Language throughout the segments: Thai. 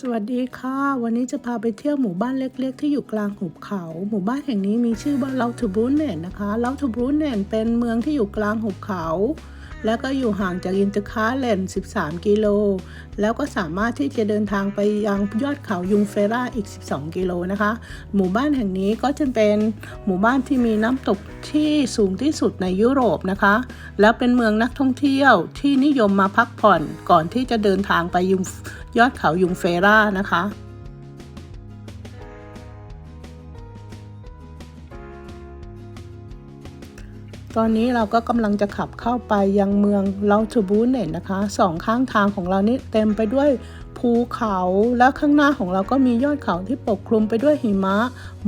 สวัสดีค่ะ วันนี้จะพาไปเที่ยวหมู่บ้านเล็ก ๆ ที่อยู่กลางหุบเขา หมู่บ้านแห่งนี้มีชื่อว่าเลาทูบรูเนนนะคะเลาทูบรูเนนเป็นเมืองที่อยู่กลางหุบเขา แล้วก็อยู่ห่างจากอินเตอร์คาเลน 13 กิโล แล้วก็สามารถที่จะเดินทางไปยังยอดเขายุงเฟราอีก 12 กิโลนะคะ หมู่บ้านแห่งนี้ก็จะเป็นหมู่บ้านที่มีน้ำตกที่สูงที่สุดในยุโรปนะคะ แล้วเป็นเมืองนักท่องเที่ยวที่นิยมมาพักผ่อนก่อนที่จะเดินทางไปยุงยอดเขายุงเฟรานะคะ ตอนนี้เราก็กำลังจะขับเข้าไปยังเมืองเลาทูบูเนตนะคะสองข้างทางของเรานี่เต็มไปด้วยภูเขาและข้างหน้าของเราก็มียอดเขาที่ปกคลุมไปด้วยหิมะ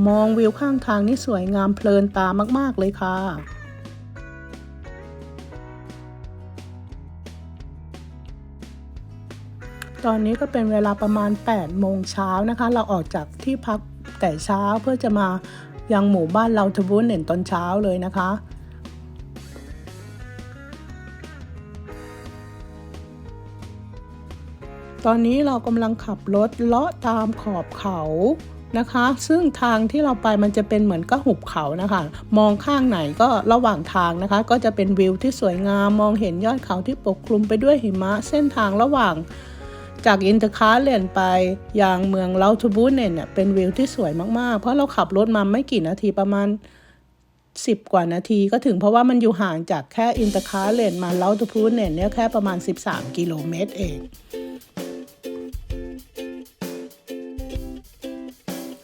มองวิวข้างทางนี่สวยงามเพลินตามาก ๆ เลยค่ะตอนนี้ก็เป็นเวลาประมาณ 8 โมงเช้านะคะ เราออกจากที่พักแต่เช้าเพื่อจะมายังหมู่บ้านเราทบูนเน่นตอนเช้าเลยนะคะ ตอนนี้เรากำลังขับรถเลาะตามขอบเขานะคะ ซึ่งทางที่เราไปมันจะเป็นเหมือนก็หุบเขานะคะ มองข้างไหนก็ระหว่างทางนะคะ ก็จะเป็นวิวที่สวยงาม มองเห็นยอดเขาที่ปกคลุมไปด้วยหิมะ เส้นทางระหว่างจากอินเตอร์คาเลนไปยังเมืองเลาทูบูเนนเนี่ยเป็นวิวที่สวยมาก ๆ เพราะเราขับรถมาไม่กี่นาทีประมาณ 10 กว่านาทีก็ถึงเพราะว่ามันอยู่ห่างจากแค่อินเตอร์คาเลนมาเลาทูบูเนนเนี่ยแค่ประมาณ 13 กิโลเมตรเอง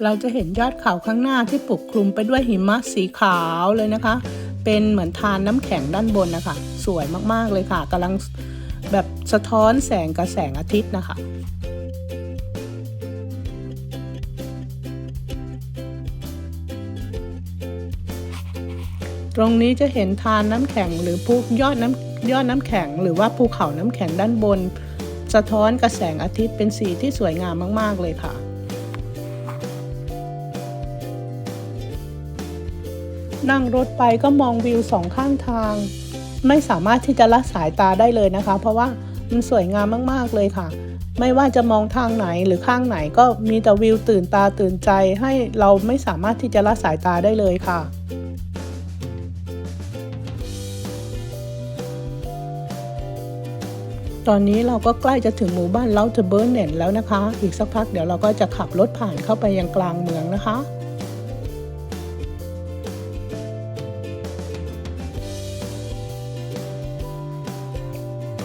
เราจะเห็นยอดเขาข้างหน้าที่ปกคลุมไปด้วยหิมะสีขาวเลยนะคะ เป็นเหมือนทานน้ำแข็งด้านบนนะคะ สวยมากๆเลยค่ะกำลังแบบสะท้อนแสงกับแสงอาทิตย์นะคะตรงนี้จะเห็นทานน้ำแข็งหรือภูยอดน้ำยอดน้ำแข็ง หรือว่าภูเขาน้ำแข็งด้านบน สะท้อนกับแสงอาทิตย์เป็นสีที่สวยงามมาก ๆ เลยค่ะ นั่งรถไปก็มองวิวสองข้างทาง ไม่สามารถที่จะละสายตาได้เลยนะคะ เพราะว่ามันสวยงามมากๆเลยค่ะ ไม่ว่าจะมองทางไหนหรือข้างไหนก็มีแต่วิวตื่นตาตื่นใจให้เราไม่สามารถที่จะละสายตาได้เลยค่ะตอนนี้เราก็ใกล้จะถึงหมู่บ้านเลาเทเบิร์เนนแล้วนะคะ อีกสักพักเดี๋ยวเราก็จะขับรถผ่านเข้าไปยังกลางเมืองนะคะ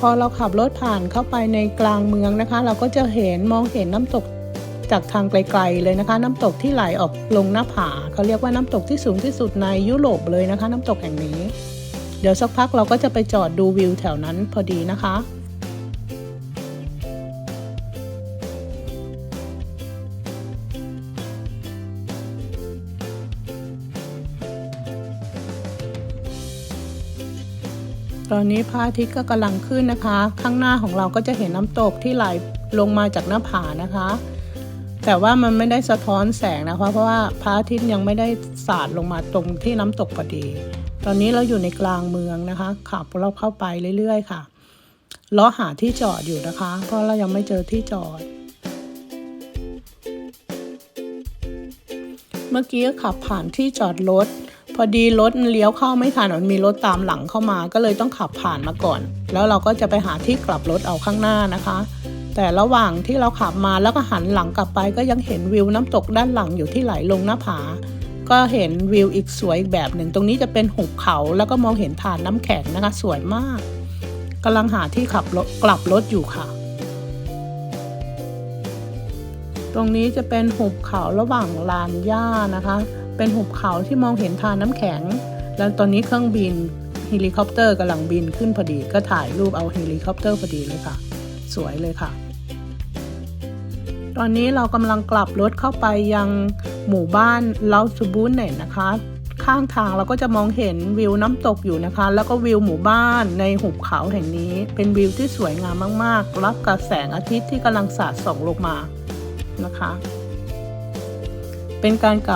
อเราขับรถผ่านเข้าไปในกลางเมืองนะคะ เราก็จะเห็นมองเห็นน้ำตกจากทางไกลๆเลยนะคะ น้ำตกที่ไหลออกลงหน้าผาเขาเรียกว่าน้ำตกที่สูงที่สุดในยุโรปเลยนะคะ น้ำตกแห่งนี้ เดี๋ยวสักพักเราก็จะไปจอดดูวิวแถวนั้นพอดีนะคะ ตอนนี้พระอาทิตย์ก็กำลังขึ้นนะคะ ข้างหน้าของเราก็จะเห็นน้ำตกที่ไหลลงมาจากหน้าผานะคะ แต่ว่ามันไม่ได้สะท้อนแสงนะคะ เพราะว่าพระอาทิตย์ยังไม่ได้สาดลงมาตรงที่น้ำตกพอดี ตอนนี้เราอยู่ในกลางเมืองนะคะ ขับเราเข้าไปเรื่อยๆ ค่ะล้อหาที่จอดอยู่นะคะ เพราะเรายังไม่เจอที่จอด เมื่อกี้ขับผ่านที่จอดรถ พอดีรถเลี้ยวเข้าไม่ทันมันมีรถตามหลังเข้ามา ก็เลยต้องขับผ่านมาก่อน แล้วเราก็จะไปหาที่กลับรถเอาข้างหน้านะคะ แต่ระหว่างที่เราขับมาแล้วก็หันหลังกลับไป ก็ยังเห็นวิวน้ำตกด้านหลังอยู่ที่ไหลลงหน้าผา ก็เห็นวิวอีกสวยอีกแบบหนึ่งตรงนี้จะเป็นหุบเขาแล้วก็มองเห็นฐานน้ำแข็งนะคะ สวยมากกำลังหาที่ขับรถกลับรถอยู่ค่ะ ตรงนี้จะเป็นหุบเขาระหว่างลานหญ้านะคะ เป็นหุบเขาที่มองเห็นทานน้ำแข็ง แล้วตอนนี้เครื่องบินเฮลิคอปเตอร์กำลังบินขึ้นพอดีก็ถ่ายรูปเอาเฮลิคอปเตอร์พอดีเลยค่ะ สวยเลยค่ะ ตอนนี้เรากำลังกลับรถเข้าไปยังหมู่บ้านเลาซูบูนเนตนะคะ ข้างทางเราก็จะมองเห็นวิวน้ำตกอยู่นะคะ แล้วก็วิวหมู่บ้านในหุบเขาแห่งนี้ เป็นวิวที่สวยงามมากๆ รับกับแสงอาทิตย์ที่กำลังสาดส่องลงมานะคะ เป็นการกลับ